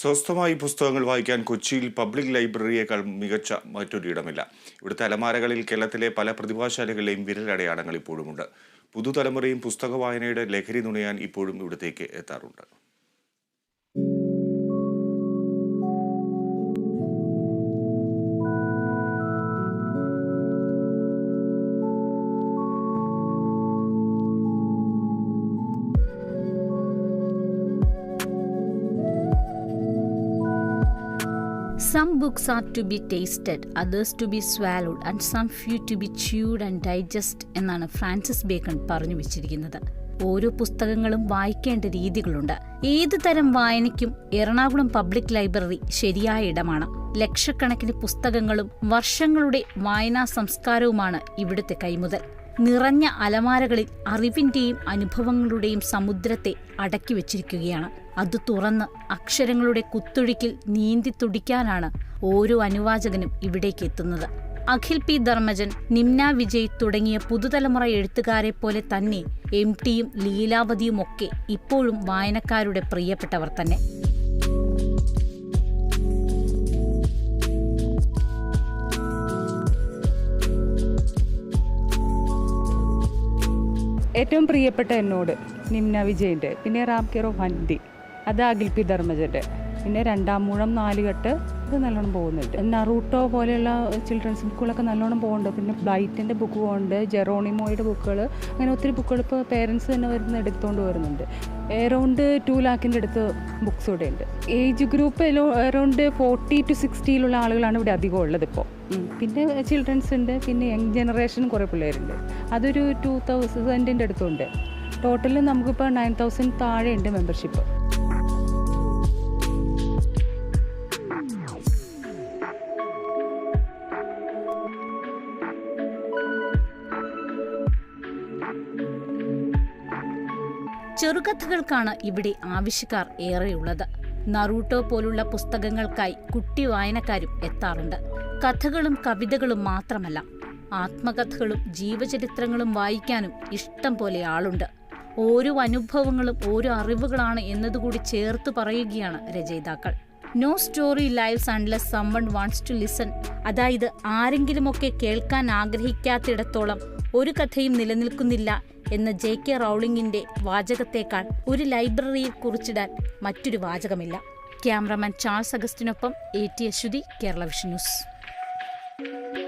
സ്വസ്ഥമായി പുസ്തകങ്ങൾ വായിക്കാൻ കൊച്ചിയിൽ പബ്ലിക് ലൈബ്രറിയേക്കാൾ മികച്ച മറ്റൊരിടമില്ല ഇവിടുത്തെ അലമാരകളിൽ കേരളത്തിലെ പല പ്രതിഭാശാലികളുടെയും വിരലടയാളങ്ങൾ ഇപ്പോഴുമുണ്ട്. പുതുതലമുറയും പുസ്തക വായനയുടെ ലഹരി നുണയാൻ ഇപ്പോഴും ഇവിടത്തേക്ക് എത്താറുണ്ട്. Some books are to be tasted, others to be swallowed, and some few to be chewed and digest എന്നാണ് ഫ്രാൻസിസ് ബേക്കൺ പറഞ്ഞു വെച്ചിരിക്കുന്നത്. ഓരോ പുസ്തകങ്ങളും വായിക്കേണ്ട രീതികളുണ്ട്. ഏത് തരം വായനയ്ക്കും എറണാകുളം പബ്ലിക് ലൈബ്രറി ശരിയായ ഇടമാണ്. ലക്ഷക്കണക്കിന് പുസ്തകങ്ങളും വർഷങ്ങളുടെ വായനാ സംസ്കാരവുമാണ് ഇവിടുത്തെ കൈമുതൽ. നിറഞ്ഞ അലമാരകളിൽ അറിവിന്റെയും അനുഭവങ്ങളുടെയും സമുദ്രത്തെ അടക്കി വച്ചിരിക്കുകയാണ്. അത് തുറന്ന് അക്ഷരങ്ങളുടെ കുത്തൊഴുക്കിൽ നീന്തി തുടിക്കാനാണ് ഓരോ അനുവാചകനും ഇവിടേക്ക് എത്തുന്നത്. അഖിൽ പി ധർമ്മജൻ നിംന വിജയ് തുടങ്ങിയ പുതുതലമുറ എഴുത്തുകാരെ പോലെ തന്നെ എം ടിയും ലീലാവതിയുമൊക്കെ ഇപ്പോഴും വായനക്കാരുടെ പ്രിയപ്പെട്ടവർ തന്നെ. ഏറ്റവും പ്രിയപ്പെട്ട എന്നോട് നിംന വിജയന്റെ പിന്നെ റാം കെയർ ഓഫ് അത് അഖിൽ ധർമ്മജന്റെ. പിന്നെ രണ്ടാം മൂഴം നാലുകെട്ട് ഇത് നല്ലോണം പോകുന്നുണ്ട്. നറൂട്ടോ പോലെയുള്ള ചിൽഡ്രൻസ് ബുക്കുകളൊക്കെ നല്ലോണം പോകുന്നുണ്ട്. പിന്നെ ബ്ലൈറ്റിന്റെ ബുക്ക് പോകുന്നുണ്ട് ജെറോണിമോയുടെ ബുക്കുകൾ അങ്ങനെ ഒത്തിരി ബുക്കുകൾ ഇപ്പോൾ പേരൻസ് തന്നെ വരുന്ന എടുത്തുകൊണ്ട് വരുന്നുണ്ട്. എറൗണ്ട് ടു ലാക്കിന്റെ അടുത്ത് ബുക്സ് ഇവിടെ ഉണ്ട് age group around forty two സിക്സ്റ്റിയിലുള്ള ആളുകളാണ് ഇവിടെ അധികം ഉള്ളത് ഇപ്പോൾ. പിന്നെ ചിൽഡ്രൻസ് ഉണ്ട് പിന്നെ യങ് ജനറേഷൻ കുറേ പിള്ളേരുണ്ട്. അതൊരു ടു തൗസൻഡിന്റെ അടുത്തുണ്ട്. ടോട്ടൽ നമുക്കിപ്പോൾ നയൻ തൗസൻഡ് താഴെ ഉണ്ട് മെമ്പർഷിപ്പ്. ചെറുകഥകൾക്കാണ് ഇവിടെ ആവശ്യക്കാർ ഏറെയുള്ളത്. നറൂട്ടോ പോലുള്ള പുസ്തകങ്ങൾക്കായി കുട്ടി വായനക്കാരും എത്താറുണ്ട്. കഥകളും കവിതകളും മാത്രമല്ല ആത്മകഥകളും ജീവചരിത്രങ്ങളും വായിക്കാനും ഇഷ്ടം പോലെ ആളുണ്ട്. ഓരോ അനുഭവങ്ങളും ഓരോ അറിവുകളാണ് എന്നതുകൂടി ചേർത്ത് പറയുകയാണ് രചയിതാക്കൾ. No story lives unless someone wants to listen അതായത് ആരെങ്കിലുമൊക്കെ കേൾക്കാൻ ആഗ്രഹിക്കാത്തിടത്തോളം ഒരു കഥയും നിലനിൽക്കുന്നില്ല എന്ന ജെ കെ റൗളിംഗിന്റെ വാചകത്തേക്കാൾ ഒരു ലൈബ്രറിയിൽ കുറിച്ചിടാൻ മറ്റൊരു വാചകമില്ല. Cameraman Charles അഗസ്റ്റിനൊപ്പം A T Aswathy Kerala Vision News.